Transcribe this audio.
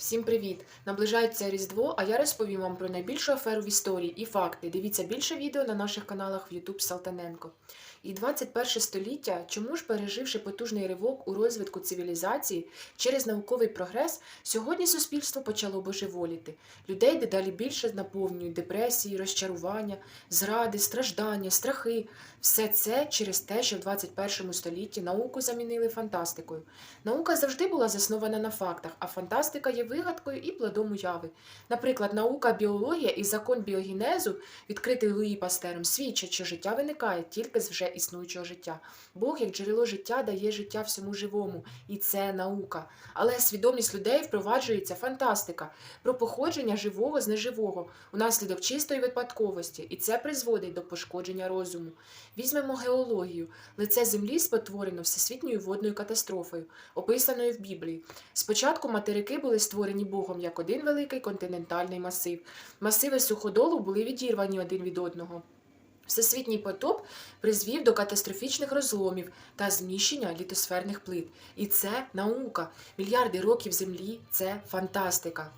Всім привіт! Наближається Різдво, а я розповім вам про найбільшу аферу в історії і факти. Дивіться більше відео на наших каналах в YouTube Салтаненко. І 21 століття, чому ж переживши потужний ривок у розвитку цивілізації через науковий прогрес, сьогодні суспільство почало божеволіти. Людей дедалі більше наповнюють депресії, розчарування, зради, страждання, страхи. Все це через те, що в 21 столітті науку замінили фантастикою. Наука завжди була заснована на фактах, а фантастика є вигадкою і плодом уяви. Наприклад, наука біологія і закон біогенезу, відкритий Луї Пастером, свідчать, що життя виникає тільки з вже існуючого життя. Бог, як джерело життя, дає життя всьому живому, і це наука. Але свідомість людей впроваджується фантастика про походження живого з неживого унаслідок чистої випадковості, і це призводить до пошкодження розуму. Візьмемо геологію. Лице землі спотворено всесвітньою водною катастрофою, описаною в Біблії. Спочатку материки були створені Богом як один великий континентальний масив. Масиви суходолу були відірвані один від одного. Всесвітній потоп призвів до катастрофічних розломів та зміщення літосферних плит. І це наука. Мільярди років землі це фантастика.